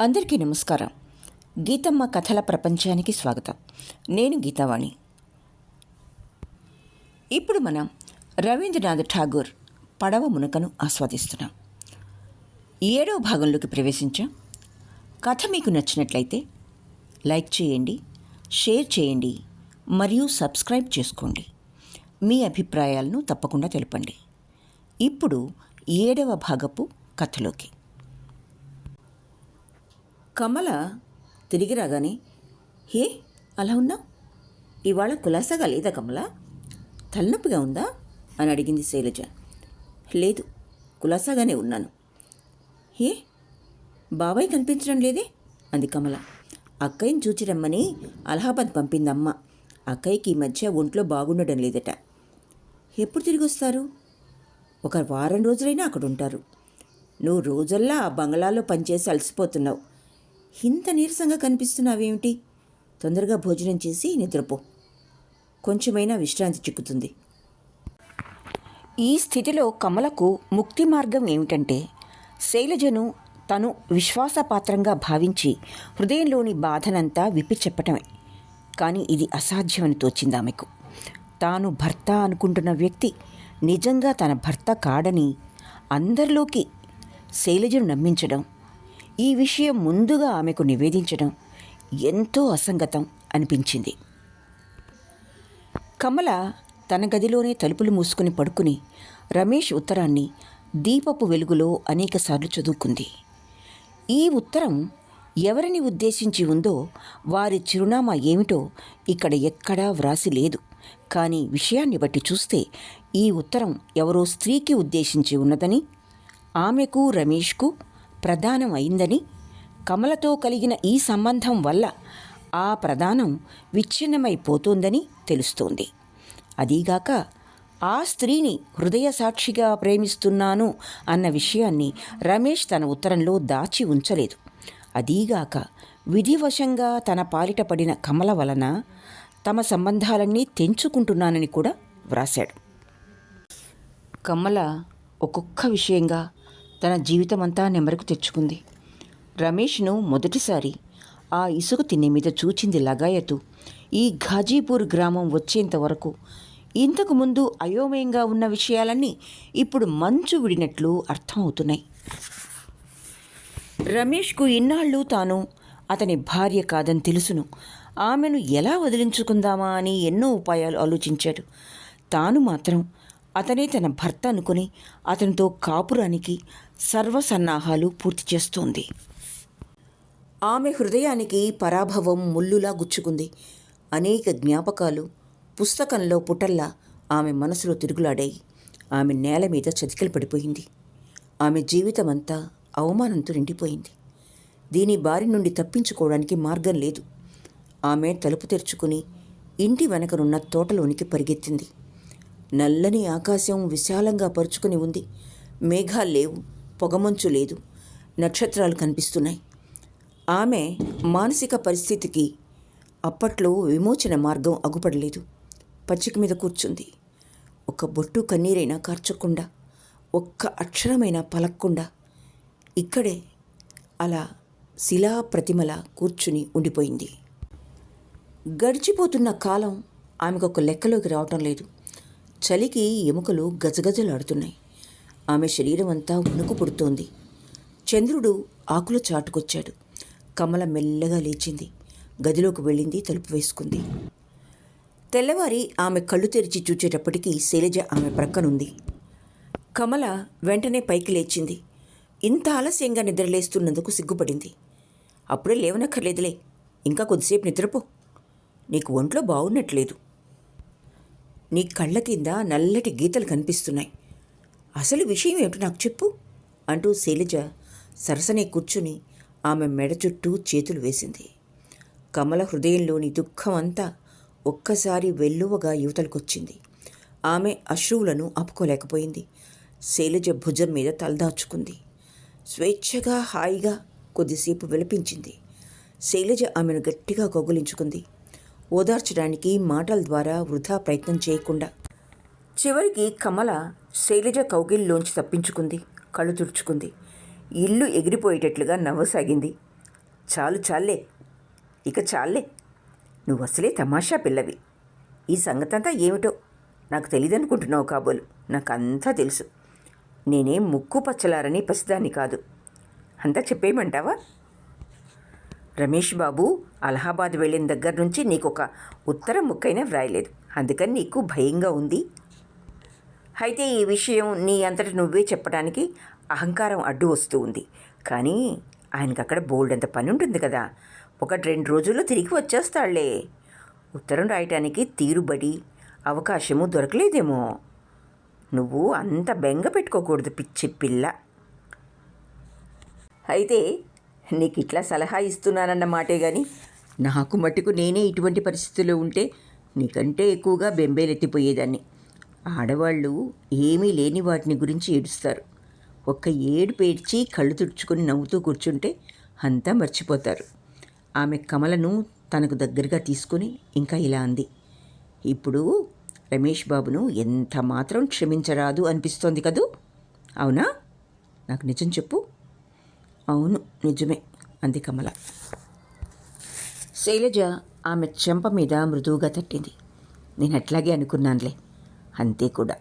అందరికీ నమస్కారం. గీతమ్మ కథల ప్రపంచానికి స్వాగతం. నేను గీతావాణి. ఇప్పుడు మనం రవీంద్రనాథ్ ఠాగూర్ పడవ మునకను ఆస్వాదిస్తున్నాం. ఏడవ భాగంలోకి ప్రవేశించాం. కథ మీకు నచ్చినట్లయితే లైక్ చేయండి షేర్ చేయండి మరియు సబ్స్క్రైబ్ చేసుకోండి. మీ అభిప్రాయాలను తప్పకుండా తెలపండి. ఇప్పుడు ఏడవ భాగపు కథలోకి. కమల తిరిగి రాగానే హే అలా ఉన్నావు ఇవాళ కులాసాగా లేదా కమల? తలనొప్పిగా ఉందా? అని అడిగింది శైలజ. లేదు కులాసాగానే ఉన్నాను. హే బాబాయ్ కనిపించడం లేదే? అంది కమల. అక్కయ్యని చూచి రమ్మని అలహాబాద్ పంపింది అమ్మ అక్కయ్యకి ఈ మధ్య ఒంట్లో బాగుండడం లేదట. ఎప్పుడు తిరిగి వస్తారు? ఒక వారం రోజులైనా అక్కడ ఉంటారు. నువ్వు రోజల్లా ఆ బంగ్లాలో పనిచేసి అలసిపోతున్నావు. ఇంత నీరసంగా కనిపిస్తున్నావేమిటి? తొందరగా భోజనం చేసి నిద్రపో. కొంచెమైనా విశ్రాంతి చిక్కుతుంది. ఈ స్థితిలో కమలకు ముక్తి మార్గం ఏమిటంటే శైలజను తను విశ్వాసపాత్రంగా భావించి హృదయంలోని బాధనంతా విప్పి చెప్పటమే. కానీ ఇది అసాధ్యమని తోచింది ఆమెకు. తాను భర్త అనుకుంటున్న వ్యక్తి నిజంగా తన భర్త కాడని అందరిలోకి శైలజను నమ్మించడం ఈ విషయం ముందుగా ఆమెకు నివేదించడం ఎంతో అసంగతం అనిపించింది. కమల తన గదిలోనే తలుపులు మూసుకుని పడుకుని రమేష్ ఉత్తరాన్ని దీపపు వెలుగులో అనేకసార్లు చదువుకుంది. ఈ ఉత్తరం ఎవరిని ఉద్దేశించి ఉందో వారి చిరునామా ఏమిటో ఇక్కడ ఎక్కడా వ్రాసి లేదు. కానీ విషయాన్ని బట్టి చూస్తే ఈ ఉత్తరం ఎవరో స్త్రీకి ఉద్దేశించి ఉన్నదని ఆమెకు రమేష్కు ప్రదానం అయిందని కమలతో కలిగిన ఈ సంబంధం వల్ల ఆ ప్రదానం విచ్ఛిన్నమైపోతోందని తెలుస్తోంది. అదీగాక ఆ స్త్రీని హృదయ సాక్షిగా ప్రేమిస్తున్నాను అన్న విషయాన్ని రమేష్ తన ఉత్తరంలో దాచి ఉంచలేదు. అదీగాక విధివశంగా తన పాలిట పడిన కమల వలన తమ సంబంధాలన్నీ తెంచుకుంటున్నానని కూడా వ్రాశాడు. కమల ఒక్కొక్క విషయంగా తన జీవితమంతా నెమరకు తెచ్చుకుంది. రమేష్ను మొదటిసారి ఆ ఇసుక తిన్నె మీద చూచింది లగాయతు. ఈ ఘాజీపూర్ గ్రామం వచ్చేంత వరకు ఇంతకు ముందు అయోమయంగా ఉన్న విషయాలన్నీ ఇప్పుడు మంచు విడినట్లు అర్థమవుతున్నాయి. రమేష్కు ఇన్నాళ్ళు తాను అతని భార్య కాదని తెలుసును. ఆమెను ఎలా వదిలించుకుందామా అని ఎన్నో ఉపాయాలు ఆలోచించాడు. తాను మాత్రం అతనే తన భర్త అనుకుని అతనితో కాపురానికి సర్వసన్నాహాలు పూర్తి చేస్తోంది. ఆమె హృదయానికి పరాభవం ముల్లులా గుచ్చుకుంది. అనేక జ్ఞాపకాలు పుస్తకంలో పుటల్లా ఆమె మనసులో తిరుగులాడాయి. ఆమె నేల మీద చతికిలు పడిపోయింది. ఆమె జీవితమంతా అవమానంతో నిండిపోయింది. దీని బారి నుండి తప్పించుకోవడానికి మార్గం లేదు. ఆమె తలుపు తెరుచుకుని ఇంటి వెనకనున్న తోటలోనికి పరిగెత్తింది. నల్లని ఆకాశం విశాలంగా పరుచుకుని ఉంది. మేఘాలు లేవు పొగమంచు లేదు నక్షత్రాలు కనిపిస్తున్నాయి. ఆమె మానసిక పరిస్థితికి అప్పట్లో విమోచన మార్గం అగుపడలేదు. పచ్చిక మీద కూర్చుంది. ఒక బొట్టు కన్నీరైనా కార్చకుండా ఒక్క అక్షరమైనా పలక్కుండా ఇక్కడే అలా శిలా ప్రతిమల కూర్చుని ఉండిపోయింది. గడిచిపోతున్న కాలం ఆమెకు ఒక లెక్కలోకి రావటం లేదు. చలికి ఎముకలు గజగజలాడుతున్నాయి. ఆమె శరీరం అంతా ఉణుకు పుడుతోంది. చంద్రుడు ఆకుల చాటుకొచ్చాడు. కమల మెల్లగా లేచింది. గదిలోకి వెళ్ళింది తలుపు వేసుకుంది. తెల్లవారి ఆమె కళ్ళు తెరిచి చూచేటప్పటికీ శైలజ ఆమె ప్రక్కనుంది. కమల వెంటనే పైకి లేచింది. ఇంత ఆలస్యంగా నిద్రలేస్తున్నందుకు సిగ్గుపడింది. అప్పుడే లేవనక్కర్లేదులే. ఇంకా కొద్దిసేపు నిద్రపో. నీకు ఒంట్లో బాగున్నట్లేదు నీ కళ్ళ కింద నల్లటి గీతలు కనిపిస్తున్నాయి. అసలు విషయం ఏమిటో నాకు చెప్పు అంటూ శైలజ సరసనే కూర్చుని ఆమె మెడ చుట్టూ చేతులు వేసింది. కమల హృదయంలోని దుఃఖం అంతా ఒక్కసారి వెల్లువగా యువతలకొచ్చింది. ఆమె అశ్రువులను ఆపుకోలేకపోయింది. శైలజ భుజం మీద తలదాచుకుంది స్వేచ్ఛగా హాయిగా కొద్దిసేపు విలపించింది. శైలజ ఆమెను గట్టిగా కౌగులించుకుంది. ఓదార్చడానికి మాటల ద్వారా వృధా ప్రయత్నం చేయకుండా. చివరికి కమల శైలజ కౌగిల్లోంచి తప్పించుకుంది కళ్ళు తుడుచుకుంది. ఇల్లు ఎగిరిపోయేటట్లుగా నవ్వసాగింది. చాలు చాలే ఇక చాలే నువ్వు అసలే తమాషా పిల్లవి. ఈ సంగతంతా ఏమిటో నాకు తెలియదనుకుంటున్నావు కాబోలు. నాకు అంతా తెలుసు. నేనేం ముక్కు పచ్చలారని పసిదాన్ని కాదు. అంతా చెప్పేయమంటావా? రమేష్ బాబు అలహాబాద్ వెళ్ళిన దగ్గర నుంచి నీకు ఒక ఉత్తరం ముక్కైనా వ్రాయలేదు. అందుకని నీకు భయంగా ఉంది. అయితే ఈ విషయం నీ అంతటి నువ్వే చెప్పడానికి అహంకారం అడ్డు వస్తూ ఉంది. కానీ ఆయనకు అక్కడ బోల్డ్ అంత పని ఉంటుంది కదా. ఒకటి రెండు రోజుల్లో తిరిగి వచ్చేస్తాడులే ఉత్తరం రాయటానికి తీరుబడి అవకాశము దొరకలేదేమో. నువ్వు అంత బెంగ పెట్టుకోకూడదు పిచ్చి పిల్ల. అయితే నీకు ఇట్లా సలహా ఇస్తున్నానన్న మాటే కానీ నాకు మట్టుకు నేనే ఇటువంటి పరిస్థితుల్లో ఉంటే నీకంటే ఎక్కువగా బెంబేలెత్తిపోయేదాన్ని. ఆడవాళ్ళు ఏమీ లేని వాటిని గురించి ఏడుస్తారు. ఒక్క ఏడు పేడ్చి కళ్ళు తుడుచుకొని నవ్వుతూ కూర్చుంటే అంతా మర్చిపోతారు. ఆమె కమలను తనకు దగ్గరగా తీసుకుని ఇంకా ఇలా అంది. ఇప్పుడు రమేష్ బాబును ఎంత మాత్రం క్షమించరాదు అనిపిస్తోంది కదూ? అవునా? నాకు నిజం చెప్పు. అవును నిజమే. అంది కమల. శైలజ ఆమె చెంప మీద మృదువుగా తట్టింది. నేను అట్లాగే అనుకున్నానులే. అంతే కూడా.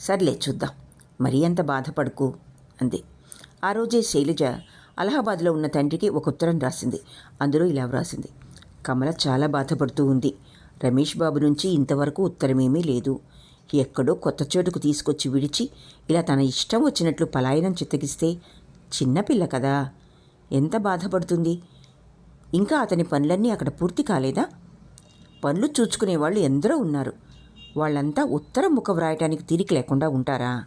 సర్లే చూద్దాం. మరీ అంత బాధపడుకు అంది. ఆ రోజే శైలజ అలహాబాద్లో ఉన్న తండ్రికి ఒక ఉత్తరం రాసింది. అందులో ఇలా వ్రాసింది. కమల చాలా బాధపడుతూ ఉంది. రమేష్ బాబు నుంచి ఇంతవరకు ఉత్తరమేమీ లేదు. ఎక్కడో కొత్త చోటుకు తీసుకొచ్చి విడిచి ఇలా తన ఇష్టం వచ్చినట్లు పలాయనం చిత్తగిస్తే చిన్నపిల్ల కదా. ఎంత బాధపడుతుంది? ఇంకా అతని పనులన్నీ అక్కడ పూర్తి కాలేదా? పనులు చూచుకునే వాళ్ళు ఎందరో ఉన్నారు. వాళ్ళంతా ఉత్తరం ముఖ వ్రాయటానికి తీరిక లేకుండా ఉంటారా?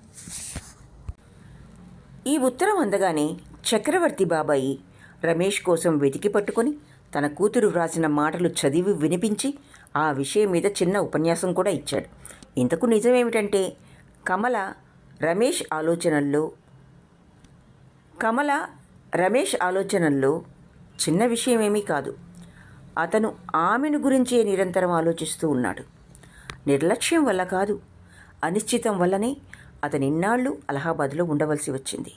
ఈ ఉత్తరం అందగానే చక్రవర్తి బాబాయి రమేష్ కోసం వెతికి పట్టుకొని తన కూతురు వ్రాసిన మాటలు చదివి వినిపించి ఆ విషయం మీద చిన్న ఉపన్యాసం కూడా ఇచ్చాడు. ఇంతకు నిజమేమిటంటే కమల రమేష్ ఆలోచనల్లో కమల రమేష్ ఆలోచనల్లో చిన్న విషయమేమీ కాదు. అతను ఆమెను గురించే నిరంతరం ఆలోచిస్తూ ఉన్నాడు. నిర్లక్ష్యం వల్ల కాదు అనిశ్చితం వల్లనే అతని ఇన్నాళ్ళు అలహాబాద్లో ఉండవలసి వచ్చింది.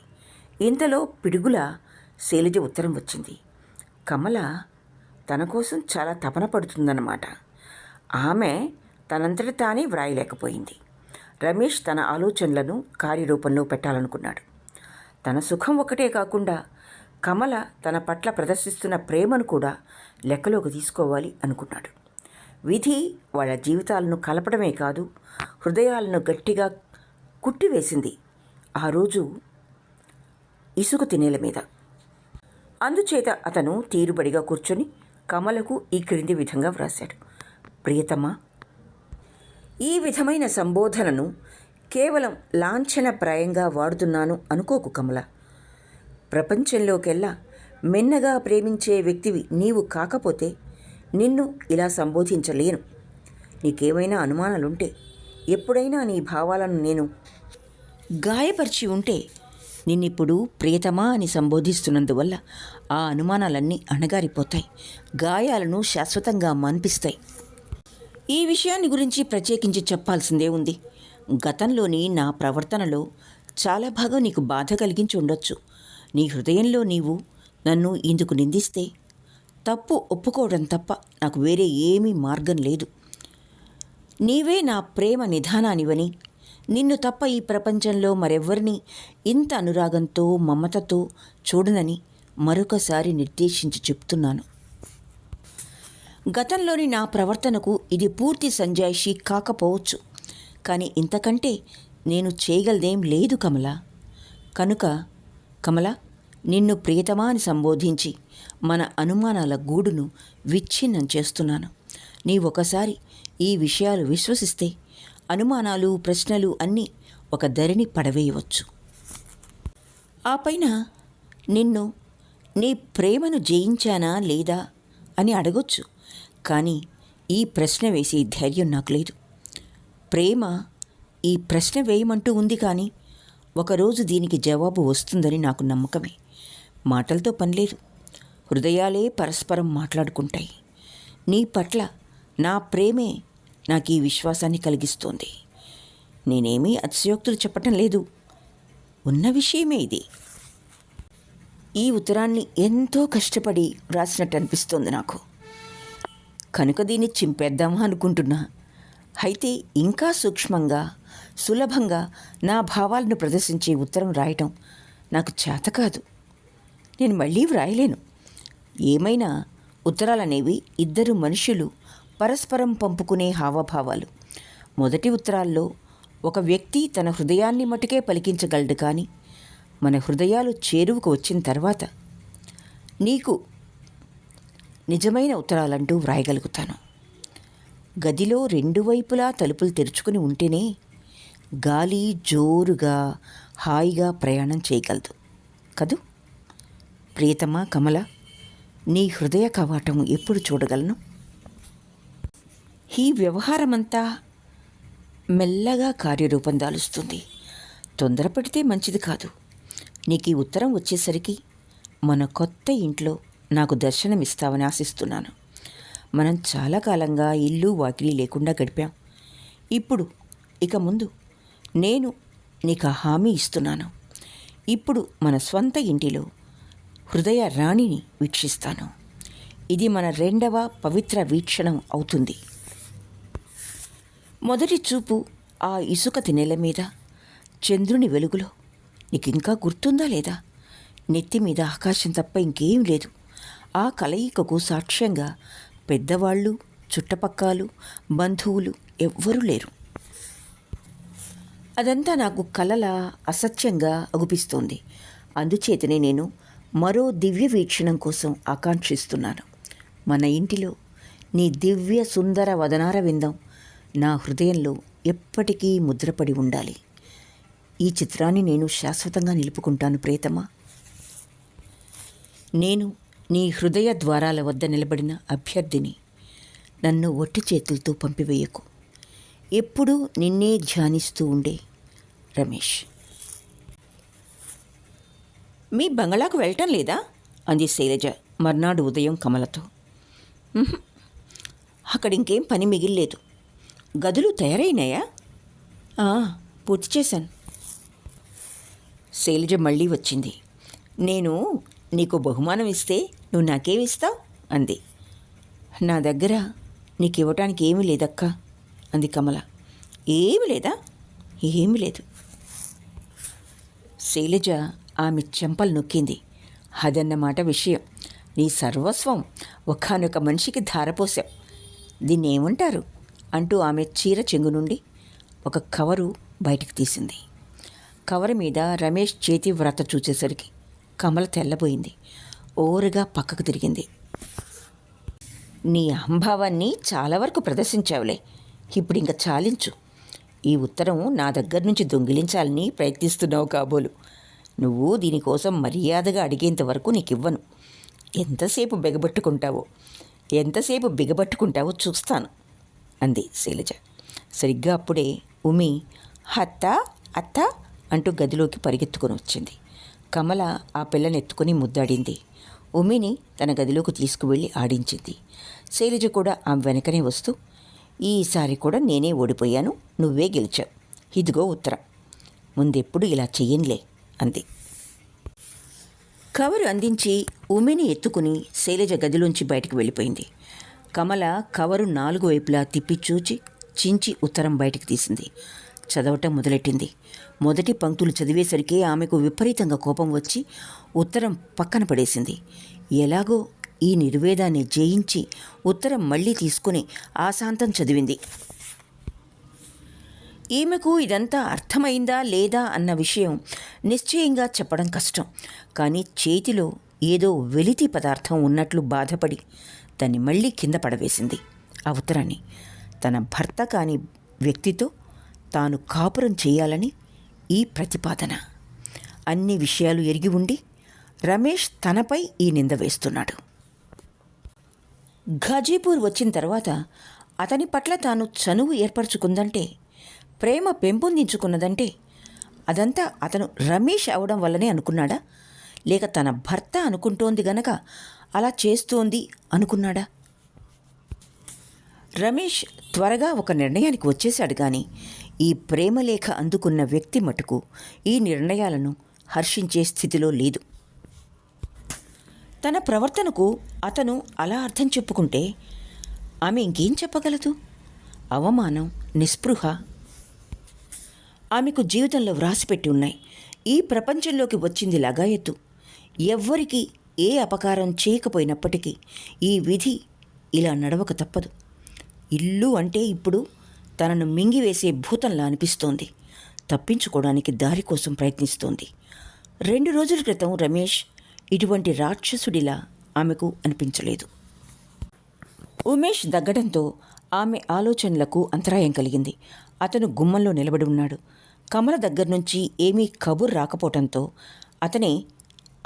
ఇంతలో పిడుగుల శైలజ ఉత్తరం వచ్చింది. కమల తన కోసం చాలా తపన పడుతుందన్నమాట. ఆమె తనంతట తానే వ్రాయలేకపోయింది. రమేష్ తన ఆలోచనలను కార్యరూపంలో పెట్టాలనుకున్నాడు. తన సుఖం ఒకటే కాకుండా కమల తన పట్ల ప్రదర్శిస్తున్న ప్రేమను కూడా లెక్కలోకి తీసుకోవాలి అనుకున్నాడు. విధి వాళ్ళ జీవితాలను కలపడమే కాదు హృదయాలను గట్టిగా కుట్టివేసింది ఆ రోజు ఇసుక తినేల మీద. అందుచేత అతను తీరుబడిగా కూర్చొని కమలకు ఈ క్రింది విధంగా వ్రాశాడు. ప్రియతమ ఈ విధమైన సంబోధనను కేవలం లాంఛనప్రాయంగా వాడుతున్నాను అనుకోకు కమల. ప్రపంచంలోకెల్లా మెన్నగా ప్రేమించే వ్యక్తివి నీవు కాకపోతే నిన్ను ఇలా సంబోధించలేను. నీకేమైనా అనుమానాలుంటే ఎప్పుడైనా నీ భావాలను నేను గాయపరిచి ఉంటే నిన్నిప్పుడు ప్రియతమా అని సంబోధిస్తున్నందువల్ల ఆ అనుమానాలన్నీ అణగారిపోతాయి గాయాలను శాశ్వతంగా మన్పిస్తాయి. ఈ విషయాన్ని గురించి ప్రత్యేకించి చెప్పాల్సిందే ఉంది. గతంలోని నా ప్రవర్తనలో చాలా భాగం నీకు బాధ కలిగించి ఉండొచ్చు. నీ హృదయంలో నీవు నన్ను ఇందుకు నిందిస్తే తప్పు ఒప్పుకోవడం తప్ప నాకు వేరే ఏమీ మార్గం లేదు. నీవే నా ప్రేమ నిధానానివని నిన్ను తప్ప ఈ ప్రపంచంలో మరెవ్వరిని ఇంత అనురాగంతో మమతతో చూడనని మరొకసారి నిర్దేశించి చెప్తున్నాను. గతంలోని నా ప్రవర్తనకు ఇది పూర్తి సంజాయిషి కాకపోవచ్చు. కానీ ఇంతకంటే నేను చేయగలదేం లేదు కమల. కనుక కమల నిన్ను ప్రియతమా అని సంబోధించి మన అనుమానాల గూడును విచ్ఛిన్నం చేస్తున్నాను. నీ ఒకసారి ఈ విషయాలు విశ్వసిస్తే అనుమానాలు ప్రశ్నలు అన్నీ ఒక ధరిని పడవేయవచ్చు. ఆ పైన నిన్ను నీ ప్రేమను జయించానా లేదా అని అడగొచ్చు. కానీ ఈ ప్రశ్న వేసే ధైర్యం నాకు లేదు. ప్రేమ ఈ ప్రశ్న వేయమంటూ ఉంది కానీ ఒకరోజు దీనికి జవాబు వస్తుందని నాకు నమ్మకమే. మాటలతో పనిలేదు. హృదయాలే పరస్పరం మాట్లాడుకుంటాయి. నీ పట్ల నా ప్రేమే నాకు ఈ విశ్వాసాన్ని కలిగిస్తోంది. నేనేమీ అతిశయోక్తులు చెప్పటం లేదు. ఉన్న విషయమే ఇది. ఈ ఉత్తరాన్ని ఎంతో కష్టపడి రాసినట్టు అనిపిస్తోంది నాకు. కనుక దీన్ని చింపేద్దామా అనుకుంటున్నా. అయితే ఇంకా సూక్ష్మంగా సులభంగా నా భావాలను ప్రదర్శించే ఉత్తరం రాయటం నాకు చేత కాదు. నేను మళ్ళీ వ్రాయలేను. ఏమైనా ఉత్తరాలనేవి ఇద్దరు మనుషులు పరస్పరం పంపుకునే హావభావాలు. మొదటి ఉత్తరాల్లో ఒక వ్యక్తి తన హృదయాన్ని మటుకే పలికించగలడు కానీ మన హృదయాలు చేరువకు వచ్చిన తర్వాత నీకు నిజమైన ఉత్తరాలంటూ వ్రాయగలుగుతాను. గదిలో రెండు వైపులా తలుపులు తెరుచుకుని ఉంటేనే గాలి జోరుగా హాయిగా ప్రయాణం చేయగలదు. కదూ? ప్రియతమా కమల నీ హృదయ కవాటం ఎప్పుడు చూడగలను? ఈ వ్యవహారమంతా మెల్లగా కార్యరూపం దాలుస్తుంది. తొందరపడితే మంచిది కాదు. నీకు ఈ ఉత్తరం వచ్చేసరికి మన కొత్త ఇంట్లో నాకు దర్శనమిస్తావని ఆశిస్తున్నాను. మనం చాలా కాలంగా ఇల్లు వాకిలి లేకుండా గడిపాం. ఇప్పుడు ఇక ముందు నేను నీకు హామీ ఇస్తున్నాను. ఇప్పుడు మన స్వంత ఇంటిలో హృదయ రాణిని వీక్షిస్తాను. ఇది మన రెండవ పవిత్ర వీక్షణం అవుతుంది. మొదటి చూపు ఆ ఇసుక తినెల మీద చంద్రుని వెలుగులో. నీకు ఇంకా గుర్తుందా లేదా? నెత్తి మీద ఆకాశం తప్ప ఇంకేం లేదు. ఆ కలయికకు సాక్ష్యంగా పెద్దవాళ్ళు చుట్టపక్కలు బంధువులు ఎవ్వరూ లేరు. అదంతా నాకు కలల అసత్యంగా అగుపిస్తోంది. అందుచేతనే నేను మరో దివ్య వీక్షణం కోసం ఆకాంక్షిస్తున్నాను. మన ఇంటిలో నీ దివ్య సుందర వదనార విందం నా హృదయంలో ఎప్పటికీ ముద్రపడి ఉండాలి. ఈ చిత్రాన్ని నేను శాశ్వతంగా నిలుపుకుంటాను ప్రియతమా. నేను నీ హృదయ ద్వారాల వద్ద నిలబడిన అభ్యర్థిని నన్ను ఒట్టి చేతులతో పంపివేయకు. ఎప్పుడూ నిన్నే ధ్యానిస్తూ ఉండే రమేష్. మీ బంగళాకు వెళ్ళటం లేదా? అంది శైలజ మర్నాడు ఉదయం కమలతో. అక్కడ ఇంకేం పని మిగిల్లేదు. గదులు తయారైనాయా? పూర్తి చేశాను. శైలజ మళ్ళీ వచ్చింది. నేను నీకు బహుమానం ఇస్తే నువ్వు నాకేమిస్తావు అంది. నా దగ్గర నీకు ఇవ్వటానికి ఏమీ లేదక్క అంది కమల. ఏమి లేదా? ఏమి లేదు. శైలజ ఆమె చెంపలు నొక్కింది. అదన్నమాట విషయం. నీ సర్వస్వం ఒకానొక మనిషికి ధారపోసావు దీన్ని ఏమంటారు? అంటూ ఆమె చీర చెంగు నుండి ఒక కవరు బయటికి తీసింది. కవర్ మీద రమేష్ చేతి వ్రత చూచేసరికి కమల తెల్లబోయింది. ఓరుగా పక్కకు తిరిగింది. నీ అహంభావాన్ని చాలా వరకు ప్రదర్శించావులే. ఇప్పుడు ఇంకా చాలించు. ఈ ఉత్తరం నా దగ్గర నుంచి దొంగిలించాలని ప్రయత్నిస్తున్నావు కాబోలు. నువ్వు దీనికోసం మర్యాదగా అడిగేంత వరకు నీకు ఇవ్వను ఎంతసేపు బిగబట్టుకుంటావో ఎంతసేపు బిగబట్టుకుంటావో చూస్తాను అంది శైలజ. సరిగ్గా అప్పుడే ఉమి అత్త అత్త అంటూ గదిలోకి పరిగెత్తుకొని వచ్చింది. కమల ఆ పిల్లని ఎత్తుకొని ముద్దాడింది. ఉమిని తన గదిలోకి తీసుకువెళ్ళి ఆడించింది. శైలజ కూడా ఆమె వెనకనే వస్తూ ఈసారి కూడా నేనే ఓడిపోయాను నువ్వే గెలిచావు. ఇదిగో ఉత్తరం. ముందెప్పుడు ఇలా చెయ్యనులే అంది. కవరు అందించి ఉమిని ఎత్తుకుని శైలజ గదిలోంచి బయటకు వెళ్ళిపోయింది. కమల కవరు నాలుగు వైపులా తిప్పి చూచి చించి ఉత్తరం బయటకు తీసింది. చదవటం మొదలెట్టింది. మొదటి పంక్తులు చదివేసరికి ఆమెకు విపరీతంగా కోపం వచ్చి ఉత్తరం పక్కన పడేసింది. ఎలాగో ఈ నిర్వేదాన్ని జయించి ఉత్తరం మళ్ళీ తీసుకుని ఆశాంతం చదివింది. ఈమెకు ఇదంతా అర్థమైందా లేదా అన్న విషయం నిశ్చయంగా చెప్పడం కష్టం. కానీ చేతిలో ఏదో వెలితి పదార్థం ఉన్నట్లు బాధపడి దాన్ని మళ్ళీ కింద పడవేసింది ఆ ఉత్తరాన్ని. తన భర్త కాని వ్యక్తితో తాను కాపురం చేయాలని ఈ ప్రతిపాదన. అన్ని విషయాలు ఎరిగి ఉండి రమేష్ తనపై ఈ నింద వేస్తున్నాడు. ఘాజీపూర్ వచ్చిన తర్వాత అతని పట్ల తాను చనువు ఏర్పరచుకుందంటే ప్రేమ పెంపొందించుకున్నదంటే అదంతా అతను రమేష్ అవడం వల్లనే అనుకున్నాడా? లేక తన భర్త అనుకుంటోంది గనక అలా చేస్తోంది అనుకున్నాడా? రమేష్ త్వరగా ఒక నిర్ణయానికి వచ్చేశాడు కానీ ఈ ప్రేమలేఖ అందుకున్న వ్యక్తి మటుకు ఈ నిర్ణయాలను హర్షించే స్థితిలో లేదు. తన ప్రవర్తనకు అతను అలా అర్థం చెప్పుకుంటే ఆమె ఇంకేం చెప్పగలదు? అవమానం నిస్పృహ ఆమెకు జీవితంలో వ్రాసిపెట్టి ఉన్నాయి. ఈ ప్రపంచంలోకి వచ్చింది లగాయత్తు ఎవ్వరికి ఏ అపకారం చేయకపోయినప్పటికీ ఈ విధి ఇలా నడవక తప్పదు. ఇల్లు అంటే ఇప్పుడు తనను మింగివేసే భూతంలా అనిపిస్తోంది. తప్పించుకోవడానికి దారి కోసం ప్రయత్నిస్తోంది. రెండు రోజుల క్రితం రమేష్ ఇటువంటి రాక్షసుడిలా ఆమెకు అనిపించలేదు. ఉమేష్ దగ్గడంతో ఆమె ఆలోచనలకు అంతరాయం కలిగింది. అతను గుమ్మంలో నిలబడి ఉన్నాడు. కమల దగ్గర నుంచి ఏమీ కబుర్ రాకపోవటంతో అతనే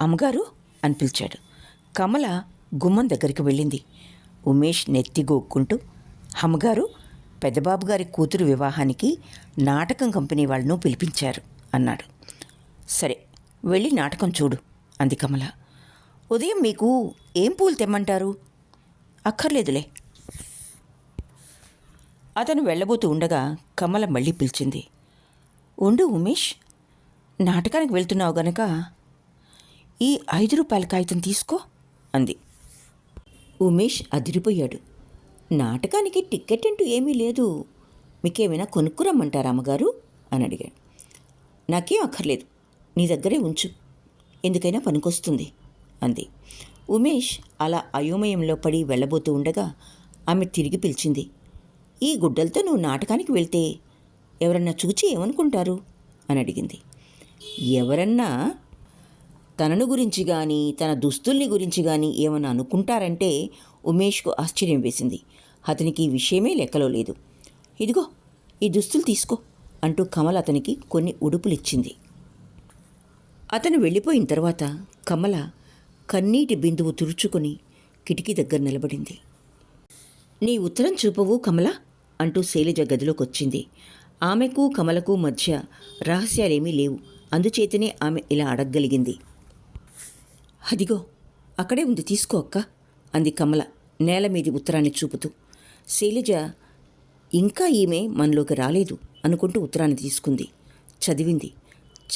అమ్మగారు అని పిలిచాడు. కమల గుమ్మం దగ్గరికి వెళ్ళింది. ఉమేష్ నెత్తిగోక్కుంటూ అమ్మగారు పెద్దబాబు గారి కూతురు వివాహానికి నాటకం కంపెనీ వాళ్ళను పిలిపించారు అన్నాడు. సరే వెళ్ళి నాటకం చూడు అంది కమల. ఉదయం మీకు ఏం పూలు తెమ్మంటారు? అక్కర్లేదులే. అతను వెళ్ళబోతూ ఉండగా కమల మళ్ళీ పిలిచింది. ఉండు ఉమేష్ నాటకానికి వెళ్తున్నావు గనక ఈ ఐదు రూపాయల కాగితం తీసుకో అంది. ఉమేష్ అదిరిపోయాడు. నాటకానికి టికెట్ అంటూ ఏమీ లేదు. మీకేమైనా కొనుక్కురమ్మంటారా అమ్మగారు? అని అడిగాడు. నాకేం అక్కర్లేదు. నీ దగ్గరే ఉంచు. ఎందుకైనా పనికొస్తుంది అంది. ఉమేష్ అలా అయోమయంలో పడి వెళ్ళబోతూ ఉండగా ఆమె తిరిగి పిలిచింది. ఈ గుడ్డలతో నువ్వు నాటకానికి వెళ్తే ఎవరన్నా చూచి ఏమనుకుంటారు? అని అడిగింది. ఎవరన్నా తనను గురించి కానీ తన దుస్తుల్ని గురించి కానీ ఏమన్నా అనుకుంటారంటే ఉమేష్కు ఆశ్చర్యం వేసింది. అతనికి ఈ విషయమే లెక్కలో లేదు. ఇదిగో ఈ దుస్తులు తీసుకో అంటూ కమల అతనికి కొన్ని ఉడుపులిచ్చింది. అతను వెళ్ళిపోయిన తర్వాత కమల కన్నీటి బిందువు తుడుచుకొని కిటికీ దగ్గర నిలబడింది. నీ ఉత్తరం చూపవు కమల అంటూ శైలజ గదిలోకి వచ్చింది ఆమెకు కమలకు మధ్య రహస్యాలేమీ లేవు. అందుచేతనే ఆమె ఇలా అడగగలిగింది. అదిగో అక్కడే ఉంది తీసుకో అక్క అంది కమల నేల మీది ఉత్తరాన్ని చూపుతూ. శైలజ ఇంకా ఈమె మనలోకి రాలేదు అనుకుంటూ ఉత్తరాన్ని తీసుకుంది. చదివింది.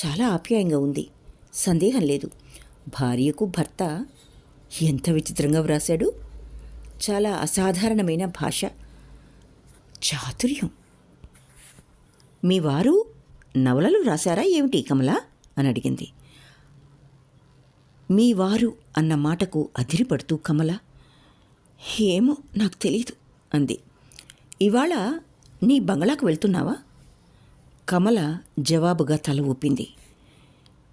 చాలా ఆప్యాయంగా ఉంది. సందేహం లేదు. భార్యకు భర్త ఎంత విచిత్రంగా వ్రాశాడు. చాలా అసాధారణమైన భాష. చాతుర్యం. మీ వారు నవలలు రాశారా ఏమిటి కమల? అని అడిగింది. మీ వారు అన్న మాటకు అదిరిపడుతూ కమల ఏమో నాకు తెలియదు అంది. ఇవాళ నీ బంగళాకు వెళ్తున్నావా? కమల జవాబుగా తల ఊపింది.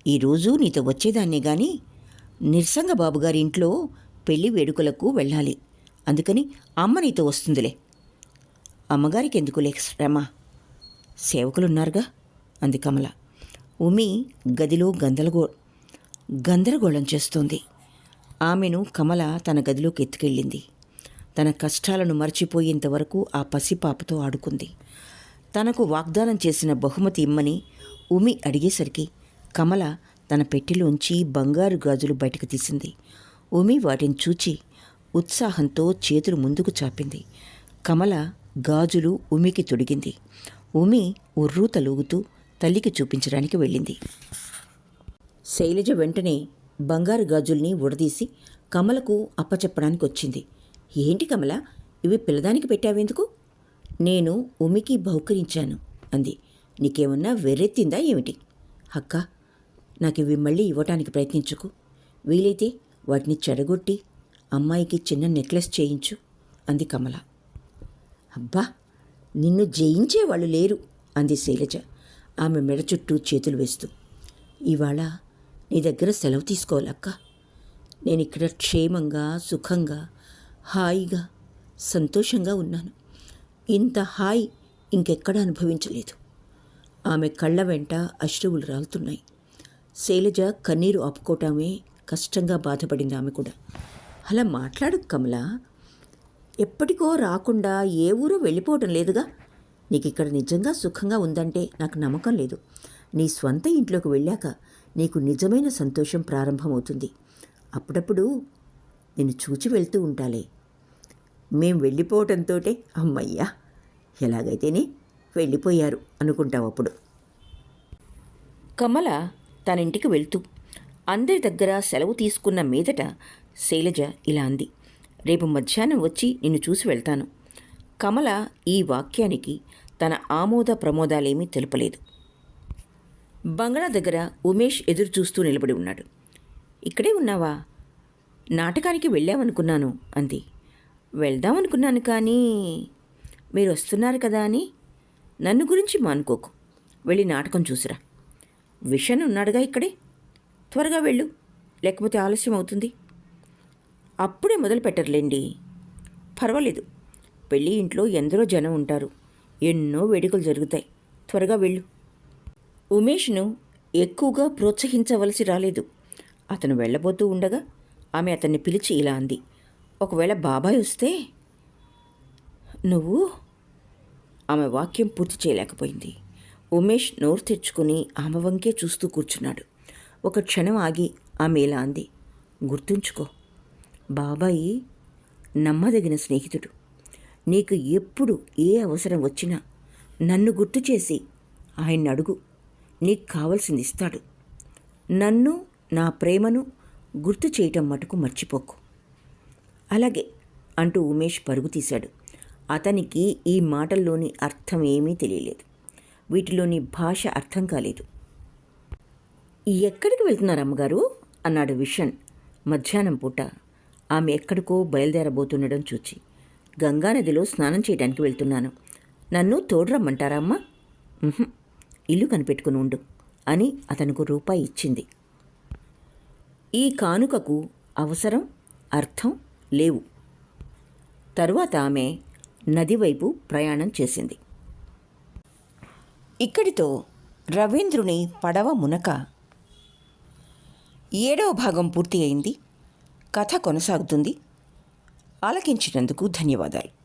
ఈరోజు నీతో వచ్చేదాన్నే గాని నిరసంగ బాబుగారి ఇంట్లో పెళ్ళి వేడుకలకు వెళ్ళాలి. అందుకని అమ్మ నీతో వస్తుందిలే. అమ్మగారికి ఎందుకులే శ్రమ? సేవకులున్నారుగా? అంది కమల. ఉమి గదిలో గందరగో గందరగోళం చేస్తోంది. ఆమెను కమల తన గదిలోకి ఎత్తుకెళ్ళింది. తన కష్టాలను మర్చిపోయేంతవరకు ఆ పసిపాపతో ఆడుకుంది. తనకు వాగ్దానం చేసిన బహుమతి ఇమ్మని ఉమి అడిగేసరికి కమల తన పెట్టెలోంచి బంగారు గాజులు బయటకు తీసింది. ఉమి వాటిని చూచి ఉత్సాహంతో చేతులు ముందుకు చాపింది. కమల గాజులు ఉమికి తొడిగింది. ఉమి ఉర్రూ తలుగుతూ తల్లికి చూపించడానికి వెళ్ళింది. శైలజ వెంటనే బంగారు గాజుల్ని ఉడదీసి కమలకు అప్పచెప్పడానికి వచ్చింది ఏంటి కమల? ఇవి పిల్లదానికి పెట్టావెందుకు? నేను ఉమికి బహుకరించాను అంది. నీకేమన్నా వెర్రెత్తిందా ఏమిటి? అక్క నాకు ఇవి మళ్ళీ ఇవ్వటానికి ప్రయత్నించుకు. వీలైతే వాటిని చెడగొట్టి అమ్మాయికి చిన్న నెక్లెస్ చేయించు అంది కమల. అబ్బా నిన్ను జయించే వాళ్ళు లేరు అంది శైలజ ఆమె మెడ చుట్టూ చేతులు వేస్తూ. ఇవాళ నీ దగ్గర సెలవు తీసుకోవాలక్క. నేను ఇక్కడ క్షేమంగా సుఖంగా హాయిగా సంతోషంగా ఉన్నాను. ఇంత హాయి ఇంకెక్కడ అనుభవించలేదు. ఆమె కళ్ళ వెంట అశ్రువులు రాలుతున్నాయి. శైలజ కన్నీరు ఆపుకోవటమే కష్టంగా బాధపడింది ఆమె కూడా. అలా మాట్లాడు కమల. ఎప్పటికో రాకుండా ఏ ఊరో వెళ్ళిపోవటం లేదుగా. నీకు ఇక్కడ నిజంగా సుఖంగా ఉందంటే నాకు నమ్మకం లేదు. నీ స్వంత ఇంట్లోకి వెళ్ళాక నీకు నిజమైన సంతోషం ప్రారంభమవుతుంది. అప్పుడప్పుడు నిన్ను చూచి వెళ్తూ ఉంటాలే. మేం వెళ్ళిపోవటంతో అమ్మయ్యా ఎలాగైతేనే వెళ్ళిపోయారు అనుకుంటావు అప్పుడు. కమల తన ఇంటికి వెళ్తూ అందరి దగ్గర సెలవు తీసుకున్న మీదట శైలజ ఇలా అంది రేపు మధ్యాహ్నం వచ్చి నిన్ను చూసి వెళ్తాను. కమల ఈ వాక్యానికి తన ఆమోద ప్రమోదాలేమీ తెలుపలేదు. బంగ్లా దగ్గర ఉమేష్ ఎదురు చూస్తూ నిలబడి ఉన్నాడు. ఇక్కడే ఉన్నావా? నాటకానికి వెళ్ళామనుకున్నాను అంది. వెళ్దామనుకున్నాను కానీ మీరు వస్తున్నారు కదా అని? నన్ను గురించి మానుకోకు. వెళ్ళి నాటకం చూసిరా. విషన్ ఉన్నాడుగా ఇక్కడే? త్వరగా వెళ్ళు లేకపోతే ఆలస్యం అవుతుంది. అప్పుడే మొదలు పెట్టరులేండి పర్వాలేదు పెళ్ళి ఇంట్లో ఎందరో జనం ఉంటారు. ఎన్నో వేడుకలు జరుగుతాయి. త్వరగా వెళ్ళు. ఉమేష్ను ఎక్కువగా ప్రోత్సహించవలసి రాలేదు. అతను వెళ్ళబోతూ ఉండగా ఆమె అతన్ని పిలిచి ఇలా అంది. ఒకవేళ బాబాయ్ వస్తే నువ్వు ఆమె వాక్యం పూర్తి చేయలేకపోయింది. ఉమేష్ నోరు తెచ్చుకుని ఆమె వంకే చూస్తూ కూర్చున్నాడు. ఒక క్షణం ఆగి ఆమె ఇలా అంది. గుర్తుంచుకో బాబాయి నమ్మదగిన స్నేహితుడు. నీకు ఎప్పుడు ఏ అవసరం వచ్చినా నన్ను గుర్తు చేసి ఆయన్ని అడుగు. నీకు కావలసింది ఇస్తాడు. నన్ను నా ప్రేమను గుర్తు చేయటం మటుకు మర్చిపోకు. అలాగే అంటూ ఉమేష్ పరుగు తీశాడు. అతనికి ఈ మాటల్లోని అర్థం ఏమీ తెలియలేదు. వీటిలోని భాష అర్థం కాలేదు. ఎక్కడికి వెళ్తున్నారు అమ్మగారు? అన్నాడు విషన్. మధ్యాహ్నం పూట ఆమె ఎక్కడికో బయలుదేరబోతుండడం చూచి. గంగానదిలో స్నానం చేయడానికి వెళ్తున్నాను. నన్ను తోడురమ్మంటారా అమ్మా? ఇల్లు కనిపెట్టుకుని ఉండు అని అతనుకు రూపాయి ఇచ్చింది. ఈ కానుకకు అవసరం అర్థం లేవు. తరువాత ఆమె నది వైపు ప్రయాణం చేసింది. ఇక్కడితో రవీంద్రుని పడవ మునక ఏడవ భాగం పూర్తి అయింది. కథ కొనసాగుతుంది. ఆలకించినందుకు ధన్యవాదాలు.